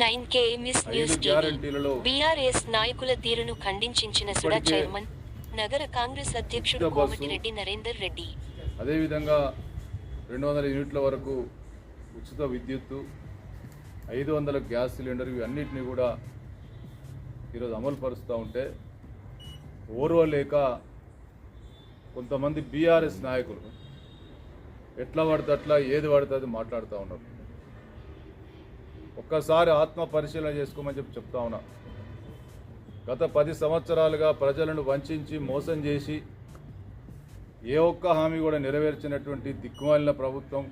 Service ఐదు news BRS నాయకుల తీరును ఖండించిన సుడా చైర్మన్ నగర కాంగ్రెస్ అధ్యక్షుడు కోమటిరెడ్డి నరేందర్ రెడ్డి. అదేవిధంగా రెండు వందల యూనిట్ల వరకు ఉచిత విద్యుత్తు ఐదు వందల గ్యాస్ సిలిండర్ ఇవన్నిటిని కూడా ఈరోజు అమలు పరుస్తూ ఉంటే ఓర్వలేక కొంతమంది బీఆర్ఎస్ నాయకులు ఎట్లా పడితే అట్లా ఏది పడితే అది మాట్లాడుతూ ఉన్నారు. ఒక్కసారి ఆత్మ పరిశీలన చేసుకోమని చెప్పి చెప్తా ఉన్నా. గత పది సంవత్సరాలుగా ప్రజలను వంచి మోసం చేసి ఏ ఒక్క హామీ కూడా నెరవేర్చినటువంటి దిక్కుమాలిన ప్రభుత్వం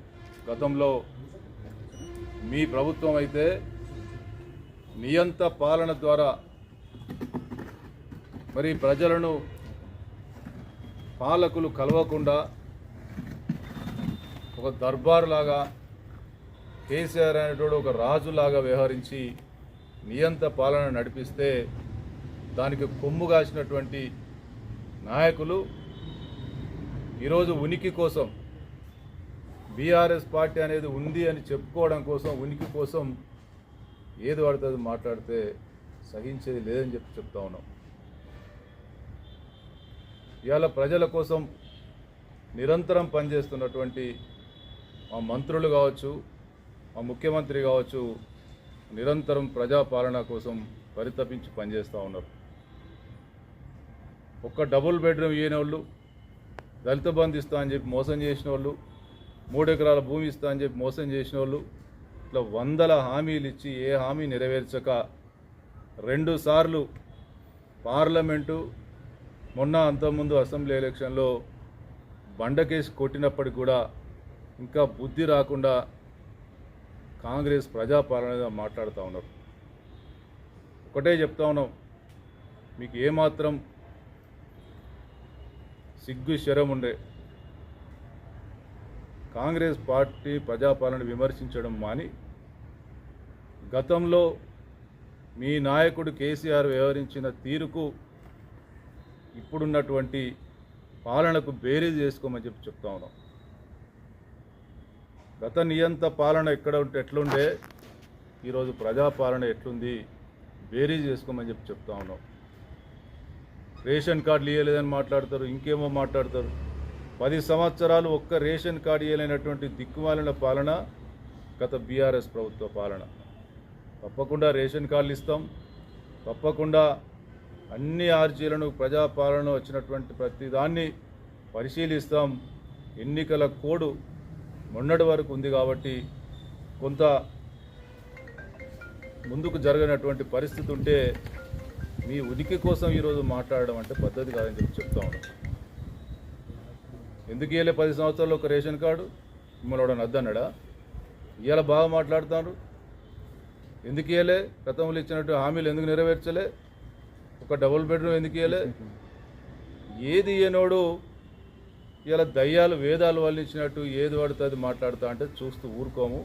గతంలో మీ ప్రభుత్వం అయితే నియంత పాలన ద్వారా మరి ప్రజలను పాలకులు కలవకుండా ఒక దర్బారులాగా కేసీఆర్ అనేటోడు ఒక రాజులాగా వ్యవహరించి నియంత పాలన నడిపిస్తే దానికి కొమ్ము కాసినటువంటి నాయకులు ఈరోజు ఉనికి కోసం బీఆర్ఎస్ పార్టీ అనేది ఉంది అని చెప్పుకోవడం కోసం ఉనికి కోసం ఏది పడుతుంది మాట్లాడితే సహించేది లేదని చెప్పి చెప్తా ఉన్నాం. ఇవాళ ప్రజల కోసం నిరంతరం పనిచేస్తున్నటువంటి మా మంత్రులు కావచ్చు మా ముఖ్యమంత్రి కావచ్చు నిరంతరం ప్రజాపాలన కోసం పరితపించి పనిచేస్తూ ఉన్నారు. ఒక్క డబుల్ బెడ్రూమ్ ఇయ్యని వాళ్ళు దళిత బంధు ఇస్తా అని చెప్పి మోసం చేసిన వాళ్ళు మూడు ఎకరాల భూమి ఇస్తా అని చెప్పి మోసం చేసిన వాళ్ళు ఇట్లా వందల హామీలు ఇచ్చి ఏ హామీ నెరవేర్చక రెండు సార్లు పార్లమెంటు మొన్న అంతకుముందు అసెంబ్లీ ఎలక్షన్లో బండకేసి కొట్టినప్పటికి కూడా ఇంకా బుద్ధి రాకుండా కాంగ్రెస్ ప్రజాపాలనగా మాట్లాడుతూ ఉన్నారు. ఒకటే చెప్తా ఉన్నాం మీకు ఏమాత్రం సిగ్గు శరం ఉండే కాంగ్రెస్ పార్టీ ప్రజాపాలన విమర్శించడం మాని గతంలో మీ నాయకుడు కేసీఆర్ వ్యవహరించిన తీరుకు ఇప్పుడున్నటువంటి పాలనకు బేరీజ్ చేసుకోమని చెప్పి చెప్తా ఉన్నాం. గత నియంత పాలన ఎక్కడ ఉంటే ఎట్లుండే ఈరోజు ప్రజాపాలన ఎట్లుంది బేరీజ్ చేసుకోమని చెప్పి చెప్తా ఉన్నాం. రేషన్ కార్డులు ఇవ్వలేదని మాట్లాడతారు ఇంకేమో మాట్లాడతారు. పది సంవత్సరాలు ఒక్క రేషన్ కార్డు ఇవ్వలేనటువంటి దిక్కుమాలిన పాలన గత బీఆర్ఎస్ ప్రభుత్వ పాలన. తప్పకుండా రేషన్ కార్డులు ఇస్తాం తప్పకుండా అన్ని ఆర్జీలను ప్రజాపాలన వచ్చినటువంటి ప్రతిదాన్ని పరిశీలిస్తాం. ఎన్నికల కోడ్ మొన్నటి వరకు ఉంది కాబట్టి కొంత ముందుకు జరగనటువంటి పరిస్థితి ఉంటే మీ ఉనికి కోసం ఈరోజు మాట్లాడడం అంటే పద్ధతి కాదని చెప్పి చెప్తా ఉన్నాం. ఎందుకు ఇవ్వలే పది సంవత్సరాలు ఒక రేషన్ కార్డు? మిమ్మల్ని వాడు అద్దన్నాడా? ఇవాళ బాగా మాట్లాడుతారు ఎందుకు ఇవ్వలే గతంలో ఇచ్చినట్టు హామీలు ఎందుకు నెరవేర్చలే? ఒక డబుల్ బెడ్రూమ్ ఎందుకు ఇవ్వలే ఏది ఇయ్యనోడు ఇలా దయ్యాలు వేదాలు వల్లించినట్టు ఏది పడితే అది మాట్లాడుతా అంటే చూస్తూ ఊరుకోము.